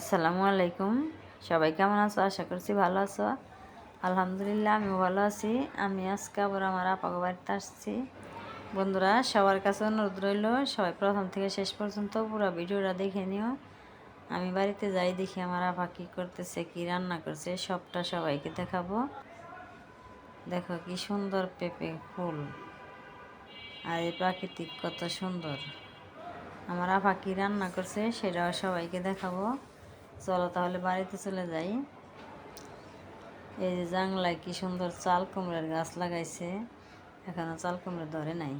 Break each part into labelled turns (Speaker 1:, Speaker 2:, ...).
Speaker 1: আসসালামু আলাইকুম। সবাই কেমন আছো? আশা করছি ভালো আছো। আলহামদুলিল্লাহ, আমিও ভালো আছি। আমি আজকে আবার আমার আপাকে বাড়িতে আসছি। বন্ধুরা, সবার কাছে অনুরোধ রইল, সবাই প্রথম থেকে শেষ পর্যন্ত পুরো ভিডিওটা দেখে নিও। আমি বাড়িতে যাই, দেখি আমার আপা কী করতেছে, কি রান্না করছে, সবটা সবাইকে দেখাবো। দেখো কি সুন্দর পেঁপে ফুল। আর এই প্রাকৃতিক কত সুন্দর। আমার আপা কী রান্না করছে, সেটাও সবাইকে দেখাবো। চলো তাহলে বাড়িতে চলে যাই। এই যে জাংলায় কি সুন্দর চাল কুমড়ার গাছ লাগাইছে, এখনও চাল কুমড়া ধরে নাই।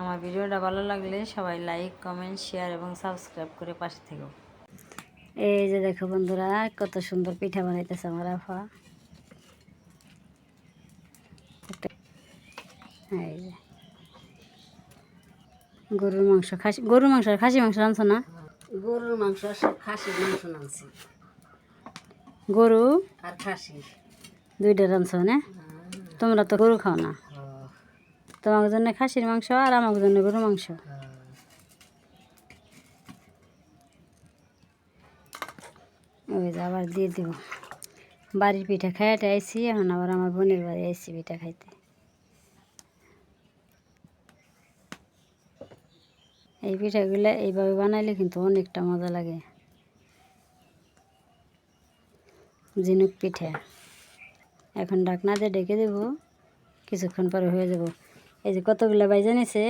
Speaker 1: আমার ভিডিওটা ভালো লাগলে সবাই লাইক, কমেন্ট, শেয়ার এবং সাবস্ক্রাইব করে পাশে থেকো।
Speaker 2: এই যে দেখো বন্ধুরা, কত সুন্দর পিঠা বানাইতেছে আমার আফা। এই যে। গরুর মাংস, খাসি গরুর মাংস খাসি মাংস রাঁধছো না?
Speaker 3: গরুর মাংস আর খাসির মাংস নামছি।
Speaker 2: গরু?
Speaker 3: আর খাসি।
Speaker 2: দুইটা রাঁধছো না তোমরা তো গরু খাও না? তোমার জন্য খাসির মাংস আর আমার জন্য গরুর মাংস। ওই যে আবার দিয়ে দিব। বাড়ির পিঠা খাইতে আইসি এখন আবার আমার বোনের বাড়ি আইসি পিঠা খাইতে। এই পিঠাগুলো এইভাবে বানাইলে কিন্তু অনেকটা মজা লাগে। ঝিনুক পিঠা। এখন ডাকনা দিয়ে ডেকে দেব, কিছুক্ষণ পরে হয়ে যাব। এই যে কতগুলো বাইজে নিছে,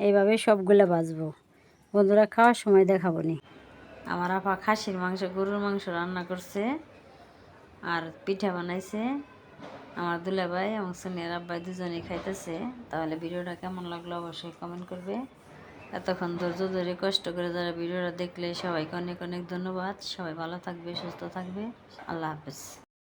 Speaker 2: এইভাবে সবগুলো বাজবো। বন্ধুরা খাওয়ার সময় দেখাবো নি।
Speaker 1: আমার আপা খাসির মাংস, গরুর মাংস রান্না করছে আর পিঠা বানাইছে। আমার দুলাভাই এবং সোনিয়ার আব্বাই দুজনেই খাইতেছে। তাহলে ভিডিওটা কেমন লাগল অবশ্যই কমেন্ট করবে। এতক্ষণ ধৈর্য ধরে, কষ্ট করে যারা ভিডিওটা দেখলে সবাইকে অনেক অনেক ধন্যবাদ। সবাই ভালো থাকবে, সুস্থ থাকবে। আল্লাহ হাফেজ।